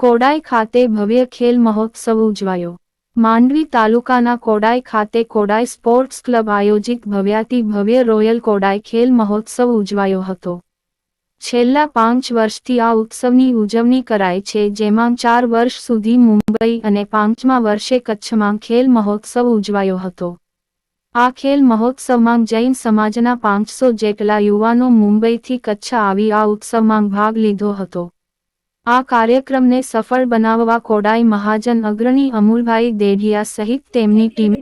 કોડાઈ ખાતે ભવ્ય ખેલ મહોત્સવ ઉજવાયો. માંડવી તાલુકાના કોડાઈ ખાતે કોડાઈ સ્પોર્ટ્સ ક્લબ આયોજિત ભવ્યાતિ ભવ્ય રોયલ કોડાઈ ખેલ મહોત્સવ ઉજવાયો હતો. છેલ્લા પાંચ વર્ષથી આ ઉત્સવની ઉજવણી કરાય છે, જેમાં ચાર વર્ષ સુધી મુંબઈ અને પાંચમા વર્ષે કચ્છમાં ખેલ મહોત્સવ ઉજવાયો હતો. આ ખેલ મહોત્સવમાં જૈન સમાજના પાંચસો જેટલા યુવાનો મુંબઈથી કચ્છ આવી આ ઉત્સવમાં ભાગ લીધો હતો. આ કાર્યક્રમને સફળ બનાવવા કોડાઈ મહાજન અગ્રણી અમૂલભાઈ દેઢિયા સહિત તેમની ટીમ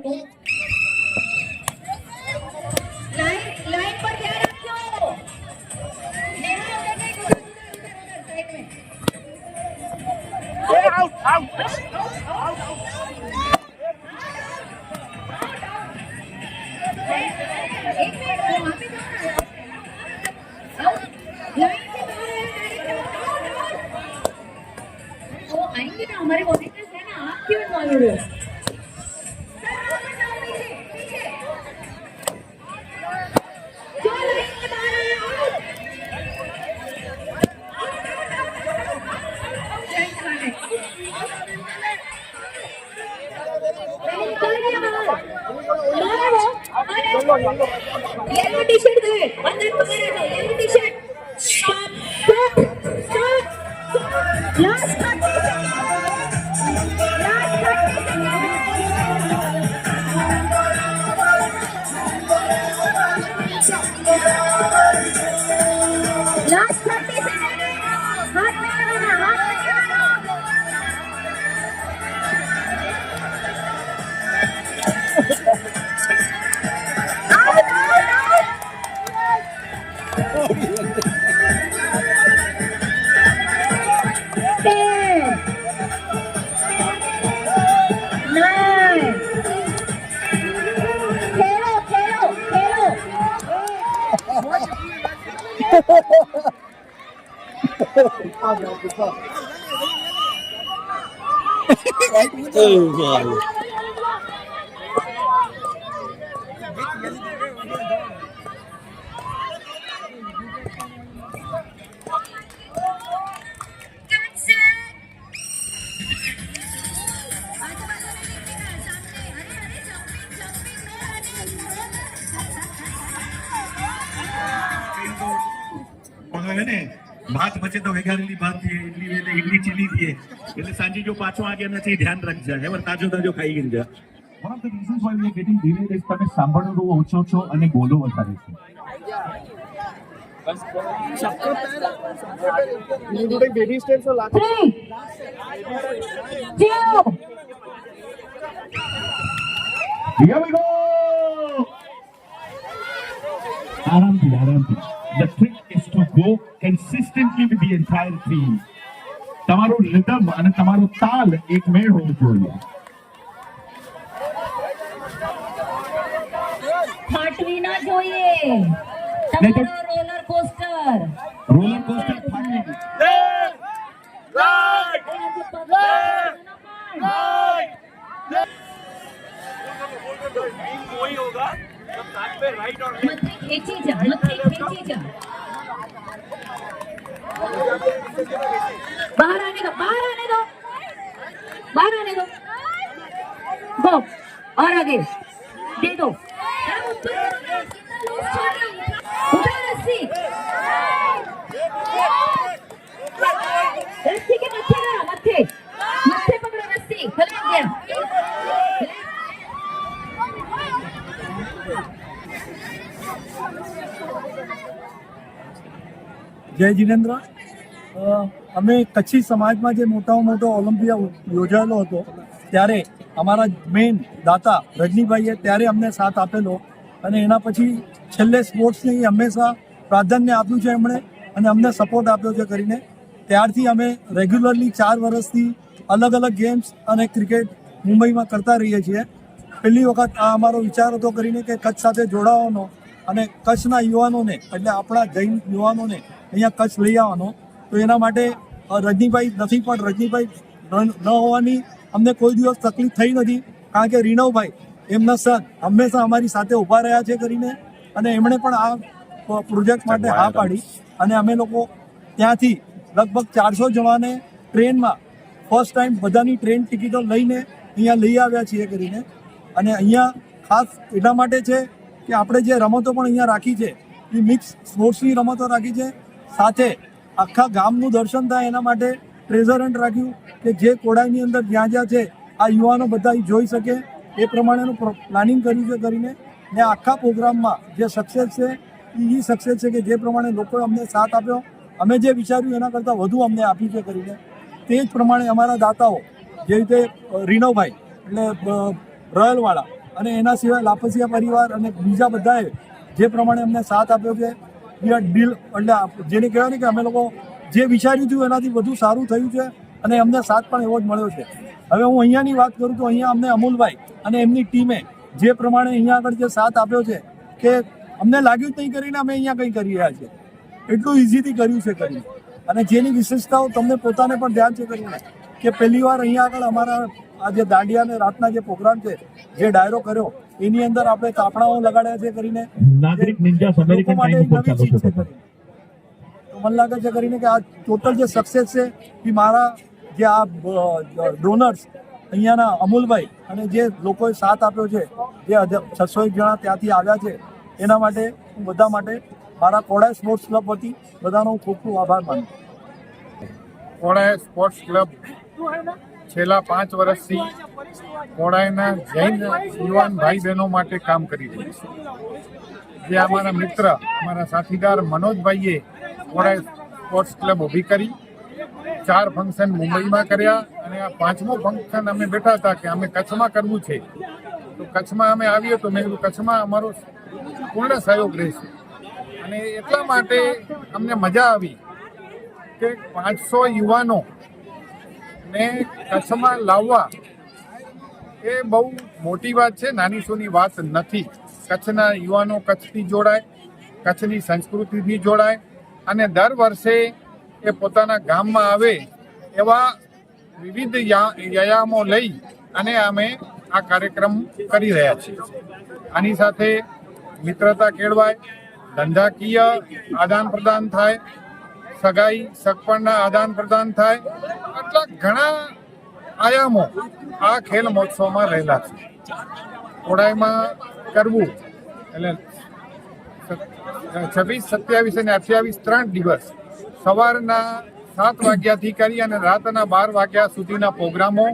आएंगे ना हमारे वॉलंटियर्स है ना आप क्यों इन्वॉल्व हो सर वापस आओ पीछे पीछे जो लाइन के बाहर है आउट जय जवान मैंने निकाल दिया बाहर बाहर है वो बाहर येलो टी शर्ट दे अंदर बाहर आ जाओ yellow T shirt stop stop stop last last હવે ભાત પછી તો વઘારેલી ભાત થઈએ ઇડલી એટલે ઇડલી ચીલી થઈએ. એટલે સાંજે જો પાછો આગે નથી ધ્યાન રાખજે. હવે તાજો તાજો ખાઈ ગઈ જા. One of the reasons why we are getting delayed is તમે સાંભળવું ઓછો છો અને બોલો વધારે છે. Three two Here we go! આરામથી આરામથી to go consistently with the entire team. તમારો રિધમ અને તમારો તાલ એક મેળ હોવો જોઈએ. ફાટવી ના જોઈએ. તમારો રોલર કોસ્ટર રોલર કોસ્ટર ફાટવી રાઈટ રાઈટ રાઈટ મથે ખેંચી જા મથે ખેંચી જા. बाहर आने दो बाहर आने दो बाहर आने दो गो और आगे दे दो જય જીનેન્દ્ર. અમે કચ્છી સમાજમાં જે મોટામાં મોટો ઓલિમ્પિયા યોજાયેલો હતો, ત્યારે અમારા મેઇન દાતા રજનીભાઈએ ત્યારે અમને સાથ આપેલો અને એના પછી છેલ્લે સ્પોર્ટ્સને એ હંમેશા પ્રાધાન્ય આપ્યું છે એમણે અને અમને સપોર્ટ આપ્યો છે કરીને. ત્યારથી અમે રેગ્યુલરલી ચાર વર્ષથી અલગ અલગ ગેમ્સ અને ક્રિકેટ મુંબઈમાં કરતા રહીએ છીએ. પહેલી વખત આ અમારો વિચાર હતો કરીને કે કચ્છ સાથે જોડાવાનો અને કચ્છના યુવાનોને, એટલે આપણા જૈન યુવાનોને અહીંયા કચ્છ લઈ આવવાનો. તો એના માટે રજનીભાઈ નથી પણ રજનીભાઈ ન હોવાની અમને કોઈ દિવસ તકલીફ થઈ નથી. કારણ કે રીણવભાઈ એમના સર હંમેશા અમારી સાથે ઊભા રહ્યા છે કરીને અને એમણે પણ આ પ્રોજેક્ટ માટે હા પાડી અને અમે લોકો ત્યાંથી લગભગ ચારસો જણાને ટ્રેનમાં ફર્સ્ટ ટાઈમ બધાની ટ્રેન ટિકિટો લઈને અહીંયા લઈ આવ્યા છીએ કરીને. અને અહીંયા ખાસ એટલા માટે છે કે આપણે જે રમતો પણ અહીંયા રાખી છે એ મિક્સ સ્પોર્ટ્સની રમતો રાખી છે. સાથે આખા ગામનું દર્શન થાય એના માટે ટ્રેઝર હન્ટ રાખ્યું કે જે કોડાઈની અંદર જ્યાં જ્યાં છે, આ યુવાનો બધા જોઈ શકે. એ પ્રમાણેનું પ્લાનિંગ કર્યું છે કરીને ને આખા પ્રોગ્રામમાં જે સક્સેસ છે એ સક્સેસ છે કે જે પ્રમાણે લોકોએ અમને સાથ આપ્યો. અમે જે વિચાર્યું એના કરતાં વધુ અમને આપ્યું છે કરીને. તે જ પ્રમાણે અમારા દાતાઓ જે રીતે રીનોભાઈ એટલે રોયલવાળા અને એના સિવાય લાપસિયા પરિવાર અને બીજા બધાએ જે પ્રમાણે અમને સાથ આપ્યો છે વી આર ડીલ એટલે જેને કહેવાય ને કે અમે લોકો જે વિચાર્યું હતું એનાથી વધુ સારું થયું છે અને અમને સાથ પણ એવો જ મળ્યો છે. હવે હું અહીંયાની વાત કરું તો અહીંયા અમને અમૂલભાઈ અને એમની ટીમે જે પ્રમાણે અહીંયા આગળ જે સાથ આપ્યો છે કે અમને લાગ્યું જ નહીં કરીને અમે અહીંયા કંઈ કરી રહ્યા છીએ. એટલું ઇઝીથી કર્યું છે કર્યું અને જેની વિશેષતાઓ તમને પોતાને પણ ધ્યાન છે કરીને કે પહેલી વાર અહીંયા આગળ અમારા આ જે દાંડિયા અને રાતના જે પ્રોગ્રામ છે, જે ડાયરો કર્યો એની અંદર આપણે કાપડાઓ લગાડ્યા છે કરીને નાગરિક લોકો અમેરિકન માટે ટાઈમ ઉપર નવી ચાલુ ચીજ છે છે તો મને લાગે છે કરીને કે આ ટોટલ જે સક્સેસ છે એ મારા જે આ ડોનર્સ અહીંયાના અમૂલભાઈ અને જે લોકોએ સાથ આપ્યો છે જે છસો એક જણા ત્યાંથી આવ્યા છે એના માટે હું બધા માટે મારા કોડાય સ્પોર્ટ્સ ક્લબ વતી બધાનો હું ખૂબ ખૂબ આભાર માનું કોડાય સ્પોર્ટ્સ ક્લબ. છેલ્લા પાંચ વર્ષથી કોડાયના જૈન યુવાન ભાઈ બહેનો માટે કામ કરી રહ્યું છે. જે અમારા મિત્ર, અમારા સાથીદાર મનોજભાઈએ કોડાઈ સ્પોર્ટ્સ ક્લબ ઊભી કરી. ચાર ફંક્શન મુંબઈમાં કર્યા અને આ પાંચમો ફંક્શન અમે બેઠા હતા કે અમે કચ્છમાં કરવું છે. તો કચ્છમાં અમે આવીએ તો મેં કીધું, કચ્છમાં અમારો પૂર્ણ સહયોગ રહેશે. અને એટલા માટે અમને મજા આવી કે પાંચસો યુવાનો ને કચ્છમાં લાવવા એ બહુ મોટી વાત છે, નાની સોની વાત નથી. કચ્છના યુવાનો કચ્છથી જોડાય, કચ્છની સંસ્કૃતિથી જોડાય અને દર વર્ષે એ પોતાના ગામમાં આવે એવા વિવિધ વ્યાયામો લઈ અને અમે આ કાર્યક્રમ કરી રહ્યા છીએ. આની સાથે મિત્રતા કેળવાય, ધંધાકીય આદાન પ્રદાન થાય સગાઈ, સગપણના આદાન પ્રદાન થાય. આટલા ઘણા આયામો આ ખેલ મહોત્સવમાં રહેલા છે. કોડાઈમાં કરવું એટલે છવ્વીસ, સત્યાવીસ અને અઠ્યાવીસ ત્રણ દિવસ સવારના સાત વાગ્યાથી કરી અને રાતના બાર વાગ્યા સુધીના પ્રોગ્રામો,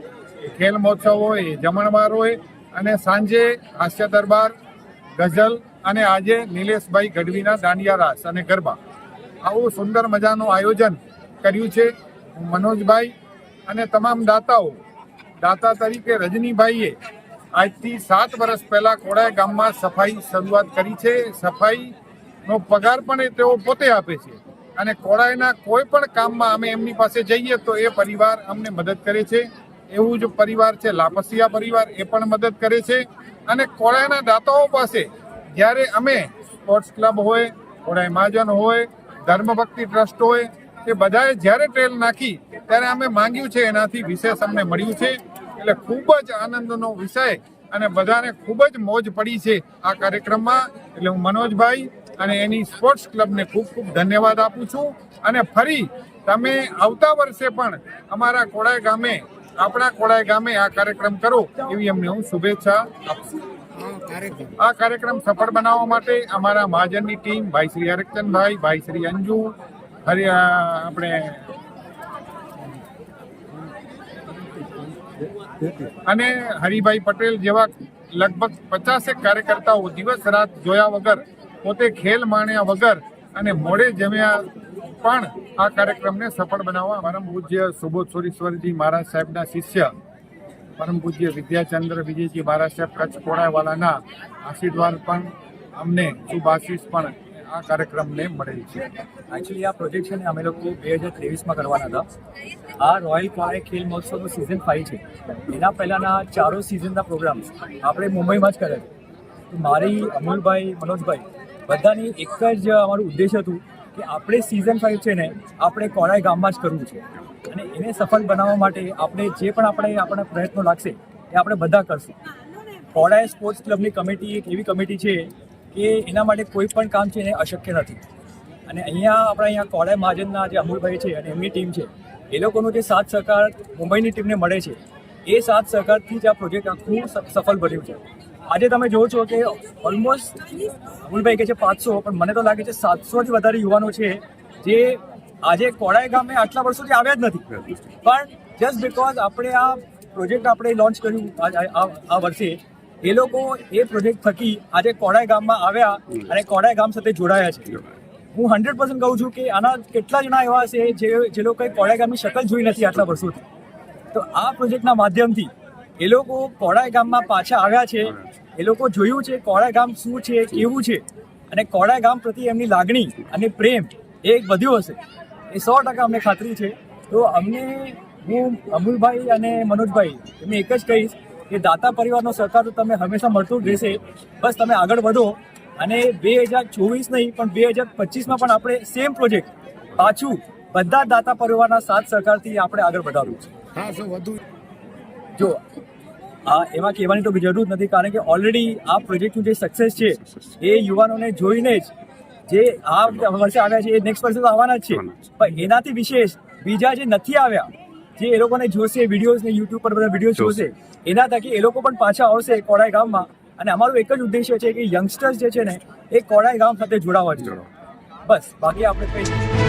ખેલ મહોત્સવ હોય જમણવાર હોય અને સાંજે હાસ્ય દરબાર, ગઝલ અને આજે નિલેશભાઈ ગઢવીના દાંડિયા રાસ અને ગરબા. આવું સુંદર મજાનું આયોજન કર્યું છે મનોજભાઈ અને તમામ દાતાઓ. દાતા તરીકે રજનીભાઈએ આજથી સાત વર્ષ પહેલા કોડાય ગામમાં સફાઈ શરૂઆત કરી છે. સફાઈનો પગાર પણ એ તેઓ પોતે આપે છે અને કોડાયના કોઈ પણ કામમાં અમે એમની પાસે જઈએ તો એ પરિવાર અમને મદદ કરે છે. એવું જ પરિવાર છે, લાપસિયા પરિવાર, એ પણ મદદ કરે છે. અને કોડાયના દાતાઓ પાસે જ્યારે અમે સ્પોર્ટ્સ ક્લબ હોય કોડાય મહાજન હોય ધર્મભક્તિ ટ્રસ્ટ હોય એ બધાએ જ્યારે ટ્રેલ નાખી, ત્યારે અમે માંગ્યું છે એનાથી વિશેષ અમને મળ્યું છે. એટલે ખૂબ જ આનંદનો વિષય અને બધાને ખૂબ જ મોજ પડી છે આ કાર્યક્રમમાં. એટલે હું મનોજભાઈ અને એની સ્પોર્ટ્સ ક્લબને ખૂબ ખૂબ ધન્યવાદ આપું છું. અને ફરી તમે આવતા વર્ષે પણ અમારા કોડાય ગામે, આપણા કોડાય ગામે આ કાર્યક્રમ કરો એવી અમને હું શુભેચ્છા આપું છું. આ કાર્યક્રમ સફળ બનાવવા માટે અમારા મહાજનની ટીમ, ભાઈ શ્રી હરકચંદભાઈ, ભાઈ શ્રી અંજુ, હરિ આપણે અને હરિભાઈ પટેલ જેવા લગભગ પચાસેક કાર્યકર્તાઓ દિવસ રાત જોયા વગર, પોતે ખેલ માણ્યા વગર અને મોડે જમ્યા પણ આ કાર્યક્રમને સફળ બનાવવા. અમારા પૂજ્ય સુબોધ સુરેશ્વરજી મહારાજ સાહેબના શિષ્ય પરમ પૂજ્ય વિદ્યાચંદ્ર વિજયજી મહારાજ સાહેબ, કચ્છ કોડાવાલાના આશીર્વાદ પણ અમને શુભ પણ આ કાર્યક્રમને મળેલ છે. એકચ્યુઅલી આ પ્રોજેક્ટ છે ને અમે લોકો બે હજાર ત્રેવીસમાં કરવાના હતા. આ રોયલ કોરાય ખેલ મહોત્સવનું સિઝન ફાઈવ છે. એના પહેલાંના ચારો સિઝનના પ્રોગ્રામ્સ આપણે મુંબઈમાં જ કર્યા મારી અમુલભાઈ, મનોજભાઈ બધાની એક જ અમારું ઉદ્દેશ હતું કે આપણે સિઝન ફાઈવ છે ને, આપણે કોરાય ગામમાં જ કરવું છે. અને એને સફળ બનાવવા માટે આપણે જે પણ આપણે આપણા પ્રયત્નો લાગશે, એ આપણે બધા કરશું. કોરાય સ્પોર્ટ્સ ક્લબની કમિટી એક એવી કમિટી છે કે એના માટે કોઈ પણ કામ છે એને અશક્ય નથી. અને અહીંયા આપણા અહીંયા કોરાય મહાજનના જે અમૂલભાઈ છે અને એમની ટીમ છે, એ લોકોનો જે સાથ સહકાર મુંબઈની ટીમને મળે છે, એ સાથ સહકારથી જ આ પ્રોજેક્ટ આખું સફળ બન્યું છે. આજે તમે જોવો છો કે ઓલમોસ્ટ રાહુલભાઈ કહે છે પાંચસો, પણ મને તો લાગે છે સાતસોથી વધારે યુવાનો છે જે આજે કોડાઈ ગામે આટલા વર્ષોથી આવ્યા જ નથી. પણ જસ્ટ બિકોઝ આપણે આ પ્રોજેક્ટ આપણે લોન્ચ કર્યું આ- વર્ષે, એ લોકો એ પ્રોજેક્ટ થકી આજે કોડાઈ ગામમાં આવ્યા અને કોડાઈ ગામ સાથે જોડાયા છે. હું હંડ્રેડ પર્સન્ટ કહું છું કે આના કેટલા જણા એવા હશે જે જે લોકોએ કોડાઈ ગામની શકલ જોઈ નથી આટલા વર્ષોથી. તો આ પ્રોજેક્ટના માધ્યમથી એ લોકો કોડાઈ ગામમાં પાછા આવ્યા છે. એ લોકો જોયું છે કોડાઈ ગામ શું છે, કેવું છે. અને કોડાઈ ગામ પ્રત્યે એમની લાગણી અને પ્રેમ એ વધ્યો હશે. એ સો ટકા અમને ખાતરી છે. તો અમને હું અમુલભાઈ અને મનોજભાઈ, એમને એક જ કહીશ કે દાતા પરિવારનો સહકાર તો તમે હંમેશા મળતો જ રહેશે. બસ તમે આગળ વધો. અને બે હજાર ચોવીસ નહીં, પણ બે હજાર પચીસમાં પણ આપણે સેમ પ્રોજેક્ટ પાછું બધા દાતા પરિવારના સાથ સહકારથી આપણે આગળ વધારવું છે. હા સર વધુ જો આ એમાં કહેવાની તો જરૂર નથી કારણ કે ઓલરેડી આ પ્રોજેક્ટનું જે સક્સેસ છે એ યુવાનોને જોઈને જ જે આ વર્ષે આવ્યા છે એ નેક્સ્ટ વર્ષે તો આવવાના જ છે. પણ એનાથી વિશેષ બીજા જે નથી આવ્યા જે એ લોકોને જોશે વિડીયોઝ ને યુટ્યુબ પર બધા વીડિયો જોશે. એના થકી એ લોકો પણ પાછા આવશે કોડાઈ ગામમાં અને અમારું એક જ ઉદ્દેશ્ય છે કે યંગસ્ટર્સ જે છે ને એ કોડાઈ ગામ સાથે જોડાવા જોઈએ. બસ બાકી આપણે કંઈ